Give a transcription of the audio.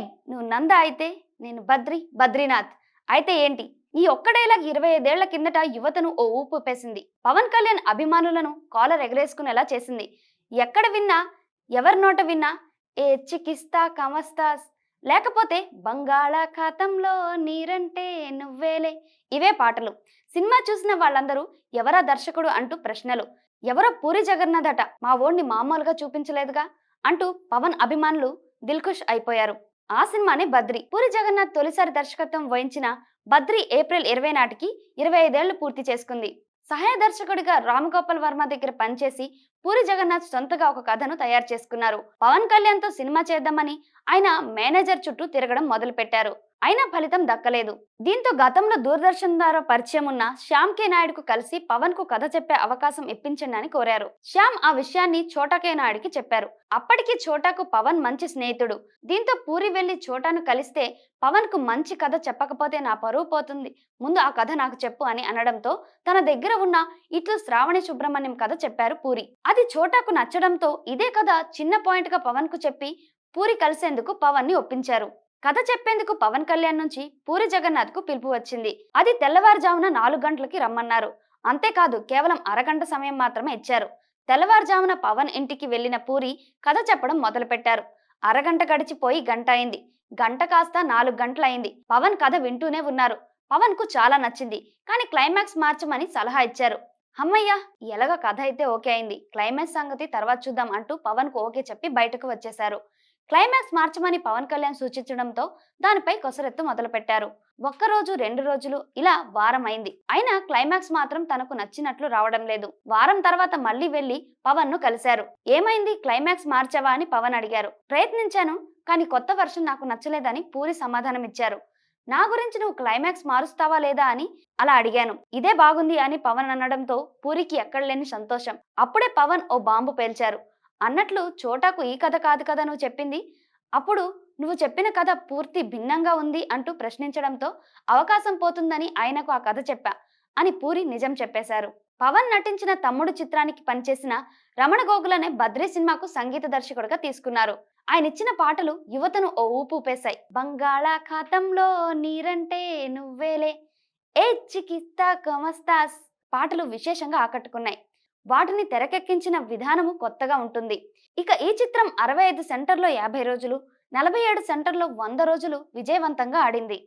ఏయ్ నువ్వు నంద అయితే నేను బద్రి బద్రీనాథ్. అయితే ఏంటి? ఈ ఒక్క డైలాగ్ ఇరవై ఐదేళ్ళ కిందట యువతను ఓ ఊపు పేసింది పవన్ కళ్యాణ్ అభిమానులను కాలర్ ఎగరేసుకునేలా చేసింది. ఎక్కడ విన్నా ఎవరి నోట విన్నా ఏ చికిస్తా కమస్తాస్ లేకపోతే బంగాళాఖాతంలో నీరంటే నువ్వేలే. ఇవే పాటలు. సినిమా చూసిన వాళ్ళందరూ ఎవరా దర్శకుడు అంటూ ప్రశ్నలు. ఎవరో పూరి జగన్నాథ్ మా ఓణ్ణి మామూలుగా చూపించలేదుగా అంటూ పవన్ అభిమానులు దిల్కుష్ అయిపోయారు. ఆ సినిమానే బద్రి. పూరి జగన్నాథ్ తొలిసారి దర్శకత్వం వహించిన బద్రి ఏప్రిల్ ఇరవై నాటికి ఇరవై ఐదేళ్ళు పూర్తి చేసుకుంది. సహాయ దర్శకుడిగా రామగోపాల్ వర్మ దగ్గర పనిచేసి పూరి జగన్నాథ్ సొంతగా ఒక కథను తయారు చేసుకున్నారు. పవన్ కళ్యాణ్తో సినిమా చేద్దామని ఆయన మేనేజర్ చుట్టూ తిరగడం మొదలుపెట్టారు. అయినా ఫలితం దక్కలేదు. దీంతో గతంలో దూరదర్శన్ ద్వారా పరిచయం ఉన్న శ్యామ్ కే నాయుడుకు కలిసి పవన్కు కథ చెప్పే అవకాశం ఇప్పించండి అని కోరారు. శ్యామ్ ఆ విషయాన్ని చోటా కే నాయుడికి చెప్పారు. అప్పటికి చోటాకు పవన్ మంచి స్నేహితుడు. దీంతో పూరి వెళ్ళి చోటాను కలిస్తే పవన్కు మంచి కథ చెప్పకపోతే నా పరువు పోతుంది. ముందు ఆ కథ నాకు చెప్పు అని అనడంతో తన దగ్గర ఉన్న ఇట్లు శ్రావణి సుబ్రహ్మణ్యం కథ చెప్పారు పూరి. అది చోటాకు నచ్చడంతో ఇదే కథ చిన్న పాయింట్గా చెప్పి పూరి కలిసేందుకు పవన్ని ఒప్పించారు. కథ చెప్పేందుకు పవన్ కళ్యాణ్ నుంచి పూరి జగన్నాథ్కు పిలుపు వచ్చింది. అది తెల్లవారుజామున నాలుగు గంటలకి రమ్మన్నారు. అంతేకాదు కేవలం అరగంట సమయం మాత్రమే ఇచ్చారు. తెల్లవారుజామున పవన్ ఇంటికి వెళ్ళిన పూరి కథ చెప్పడం మొదలుపెట్టారు. అరగంట గడిచిపోయి గంట అయింది. గంట కాస్త నాలుగు గంటలయింది పవన్ కథ వింటూనే ఉన్నారు. పవన్కు చాలా నచ్చింది. కానీ క్లైమాక్స్ మార్చమని సలహా ఇచ్చారు. అమ్మయ్య ఎలాగ కథ అయితే ఓకే అయింది. క్లైమాక్స్ సంగతి తర్వాత చూద్దాం అంటూ పవన్కు ఓకే చెప్పి బయటకు వచ్చేశారు. క్లైమాక్స్ మార్చమని పవన్ కళ్యాణ్ సూచించడంతో దానిపై కొసరెత్తు మొదలుపెట్టారు. ఒక్క రోజు రెండు రోజులు ఇలా వారం అయింది. అయినా క్లైమాక్స్ మాత్రం తనకు నచ్చినట్లు రావడం లేదు. వారం తర్వాత మళ్ళీ వెళ్ళి పవన్ను కలిశారు. ఏమైంది? క్లైమాక్స్ మార్చావా? అని పవన్ అడిగారు. ప్రయత్నించాను కానీ కొత్త వర్షన్ నాకు నచ్చలేదని పూరి సమాధానం ఇచ్చారు నా గురించి నువ్వు క్లైమాక్స్ మారుస్తావా లేదా అని అలా అడిగాను. ఇదే బాగుంది అని పవన్ అనడంతో పూరికి ఎక్కడ లేని సంతోషం. అప్పుడే పవన్ ఓ బాంబు పేల్చారు. అన్నట్లు చోటాకు ఈ కథ కాదు కదా నువ్వు చెప్పింది? అప్పుడు నువ్వు చెప్పిన కథ పూర్తి భిన్నంగా ఉంది అంటూ ప్రశ్నించడంతో అవకాశం పోతుందని ఆయనకు ఆ కథ చెప్పా. అని పూరి నిజం చెప్పేశారు. పవన్ నటించిన తమ్ముడు చిత్రానికి పనిచేసిన రమణ గోగులనే బద్రీ సినిమాకు సంగీత దర్శకుడిగా తీసుకున్నారు. ఆయన ఇచ్చిన పాటలు యువతను ఓ ఊపు ఊపేశాయి. బంగాళాఖాతంలో నీరంటే నువ్వేలే ఏ చికిత్సా కమస్తాస్ పాటలు విశేషంగా ఆకట్టుకున్నాయి. వాటిని తెరకెక్కించిన విధానము కొత్తగా ఉంటుంది. ఇక ఈ చిత్రం అరవై ఐదు సెంటర్లో యాభై రోజులు నలభై ఏడు సెంటర్లో వంద రోజులు విజయవంతంగా ఆడింది.